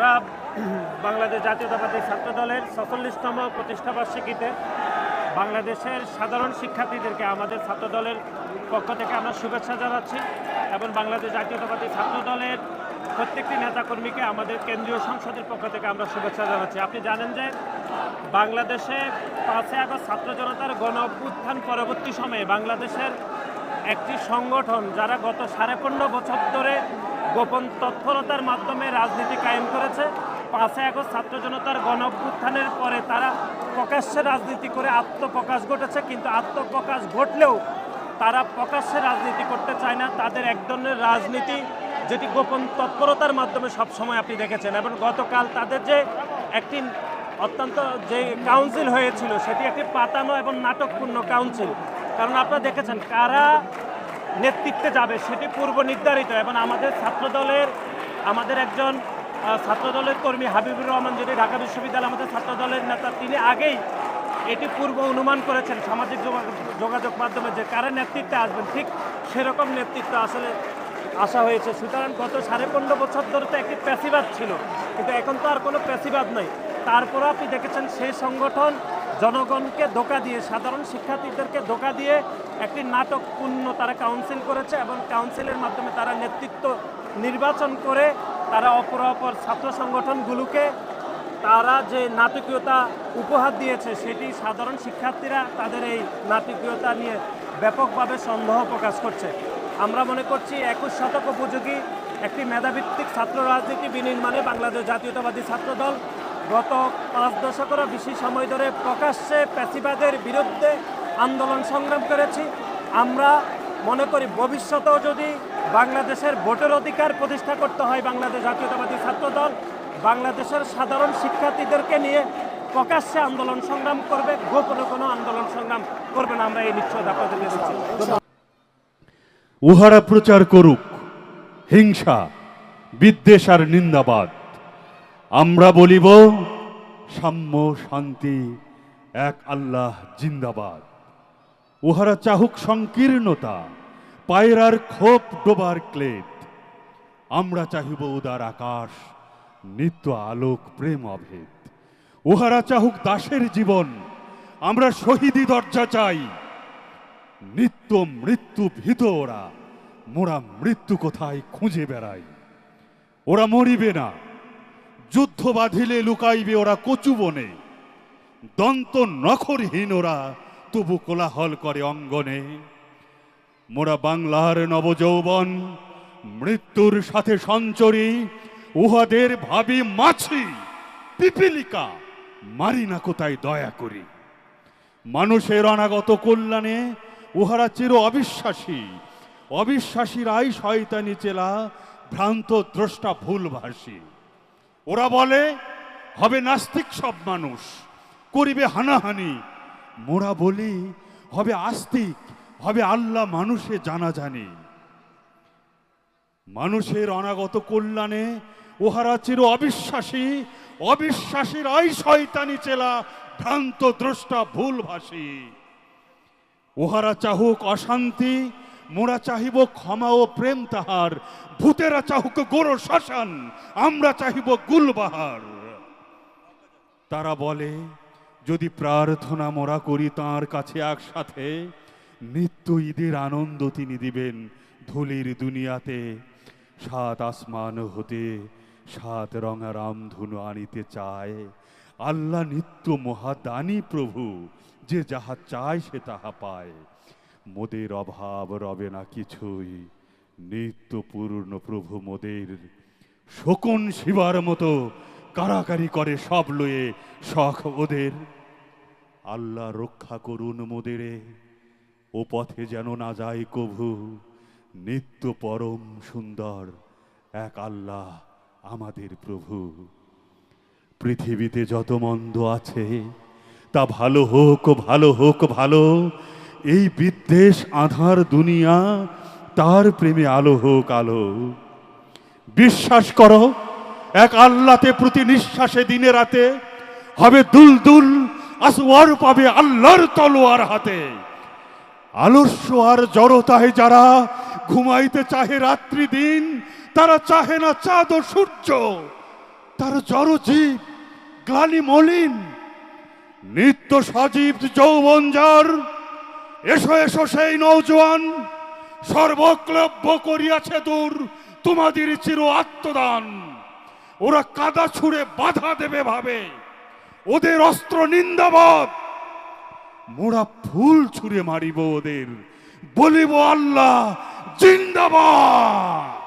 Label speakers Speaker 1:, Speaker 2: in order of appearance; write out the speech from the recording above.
Speaker 1: আমরা বাংলাদেশ জাতীয়তাবাদী ছাত্র দলের ছচল্লিশতম প্রতিষ্ঠা বার্ষিকীতে বাংলাদেশের সাধারণ শিক্ষার্থীদেরকে আমাদের ছাত্র দলের পক্ষ থেকে আমরা শুভেচ্ছা জানাচ্ছি এবং বাংলাদেশ জাতীয়তাবাদী ছাত্র দলের প্রত্যেকটি নেতাকর্মীকে আমাদের কেন্দ্রীয় সংসদের পক্ষ থেকে আমরা শুভেচ্ছা জানাচ্ছি। আপনি জানেন যে বাংলাদেশে পাঁচই আগস্ট ছাত্র জনতার গণ অভ্যুত্থান পরবর্তী সময়ে বাংলাদেশের একটি সংগঠন যারা গত সাড়ে পনেরো বছর ধরে গোপন তৎপরতার মাধ্যমে রাজনীতি কায়েম করেছে। পাঁচই আগস্ট ছাত্র জনতার গণ পরে তারা প্রকাশ্যে রাজনীতি করে আত্মপ্রকাশ ঘটেছে, কিন্তু আত্মপ্রকাশ ঘটলেও তারা প্রকাশ্যে রাজনীতি করতে চায় না। তাদের এক ধরনের রাজনীতি যেটি গোপন তৎপরতার মাধ্যমে সবসময় আপনি দেখেছেন এবং গতকাল তাদের যে একটি অত্যন্ত যে কাউন্সিল হয়েছিল, সেটি একটি পাতানো এবং নাটকপূর্ণ কাউন্সিল। কারণ আপনারা দেখেছেন কারা নেতৃত্বে যাবে, সেটি পূর্ব নির্ধারিত এবং আমাদের ছাত্রদলের, আমাদের একজন ছাত্রদলের কর্মী হাবিবুর রহমান যেটি ঢাকা বিশ্ববিদ্যালয় আমাদের ছাত্রদলের নেতা, তিনি আগেই এটি পূর্ব অনুমান করেছেন সামাজিক যোগাযোগ মাধ্যমে যে কারা নেতৃত্বে আসবেন, ঠিক সেরকম নেতৃত্ব আসলে আসা হয়েছে। সুতরাং গত সাড়ে পনেরো বছর ধরে তো একটি প্যাসিবাদ ছিল, কিন্তু এখন তো আর কোনো প্যাসিবাদ নেই। তারপরও আপনি দেখেছেন সেই সংগঠন জনগণকে ধোকা দিয়ে, সাধারণ শিক্ষার্থীদেরকে ধোকা দিয়ে একটি নাটকপূর্ণ তারা কাউন্সিল করেছে এবং কাউন্সিলের মাধ্যমে তারা নেতৃত্ব নির্বাচন করে তারা অপর অপর ছাত্র সংগঠনগুলোকে তারা যে নাটকীয়তা উপহার দিয়েছে, সেটি সাধারণ শিক্ষার্থীরা তাদের এই নাটকীয়তা নিয়ে ব্যাপকভাবে সন্দেহ প্রকাশ করছে। আমরা মনে করছি একুশ শতক উপযোগী একটি মেধাভিত্তিক ছাত্র রাজনীতি বিনির্মাণে বাংলাদেশ জাতীয়তাবাদী ছাত্রদল গত পাঁচ দশকেরও বেশি সময় ধরে প্রকাশ্যে প্যাসিবাদের বিরুদ্ধে আন্দোলন সংগ্রাম করেছি। আমরা মনে করি ভবিষ্যতেও যদি বাংলাদেশের ভোটের অধিকার প্রতিষ্ঠা করতে হয় বাংলাদেশ জাতীয়তাবাদী ছাত্রদল, বাংলাদেশের সাধারণ শিক্ষার্থীদেরকে নিয়ে প্রকাশ্যে আন্দোলন সংগ্রাম করবে, গোপনে কোনো আন্দোলন সংগ্রাম করবে না। আমরা এই দিচ্ছি। ধন্যবাদ।
Speaker 2: উহারা প্রচার করুক, হিংসা, বিদ্বেষ আর নিন্দাবাদ। আমরা বলিব, সাম্য শান্তি, এক আল্লাহ জিন্দাবাদ। উহারা চাহুক সংকীর্ণতা, পায়রার খোপ ডোবার ক্লেদ। আমরা চাহিব উদার আকাশ, নিত্য আলোক প্রেম অভেদ। উহারা চাহুক দাসের জীবন, আমরা শহীদি দরজা চাই। নিত্য মৃত্যু ভীত ওরা, মোরা মৃত্যু কোথায় খুঁজে বেড়াই। ওরা মরিবে না। যুদ্ধ বাঁধিলে লুকাইবে ওরা কচু বনে। দন্ত নখরহীন ওরা তবু কোলাহল করে অঙ্গনে। মোরা বাংলার নবযৌবন, মৃত্যুর সাথে সঞ্চরি, উহাদের ভাবি মাছি, পিপিলিকা, মারি না কোথায় দয়া করি। মানুষের অনাগত কল্যাণে উহারা চির অবিশ্বাসী। অবিশ্বাসীরাই শয়তানি চেলা, ভ্রান্ত দ্রষ্টা ভুলভাসী। ওরা বলে, হবে নাস্তিক সব মানুষ, করিবে হানাহানি। মোরা বলি, হবে আস্তিক, হবে আল্লাহ মানুষে জানা জানি মানুষের অনাগত কল্যাণে ওহারা চির অবিশ্বাসী, অবিশ্বাসীর অবিশ্বাসীরাই শয়তানি চেলা ভ্রান্ত দ্রষ্টা ভুলভাষী ওহারা চাহুক অশান্তি মোরা চাহিব ক্ষমা ও প্রেম তাহার, ভূতেরা চাহুক গোরো শ্মশান আমরা চাহিব গুলবাহার। তারা বলে, যদি প্রার্থনা মোরা করি তাঁর কাছে একসাথে, নিত্য ঈদের আনন্দ তিনি দিবেন ধুলির দুনিয়াতে। সাত আসমান হতে সাত রঙা রামধনু আনিতে চায়। আল্লাহ নিত্য মহাদানী প্রভু, যে যাহা চায় সে তাহা পায়। মোদের অভাব রবে না কিছুই। নিত্য পূর্ণ প্রভু মোদের শকুন শিবার মতো কারাকারি করে সব লয়ে শখ ওদের। আল্লাহ রক্ষা করুন মোদেরে ও পথে যেন না যায় কভু। নিত্য পরম সুন্দর এক আল্লাহ আমাদের প্রভু। পৃথিবীতে যত মন্দ আছে, তা ভালো হোক ভালো হোক, ভালো এই বিদ্বেষ আধার দুনিয়া, তার প্রেমে আলো হোক আলো। বিশ্বাস করো, এক আল্লাতে প্রতি নিঃশ্বাসে দিনে রাতে হবে দুল দুল আসওয়ার পাবে আল্লাহর তলোয়ার হাতে। আলস্য আর জড়তায় যারা ঘুমাইতে চাহে রাত্রি দিন, তারা চাহে না চাঁদ ও সূর্য। তার জড় জীব গ্লানি মলিন, নিত্য সজীব যৌবন যার এসো এসো সেই নৌজওয়ান সর্বক্লব্য করিয়াছে দূর, তোমাদের চির আত্মদান। ওরা কাদা ছুঁড়ে বাধা দেবে ভাবে। ওদের অস্ত্র নিন্দাবাদ। মোরা ফুল ছুঁড়ে মারিব ওদের। বলিব, আল্লাহ, জিন্দাবাদ।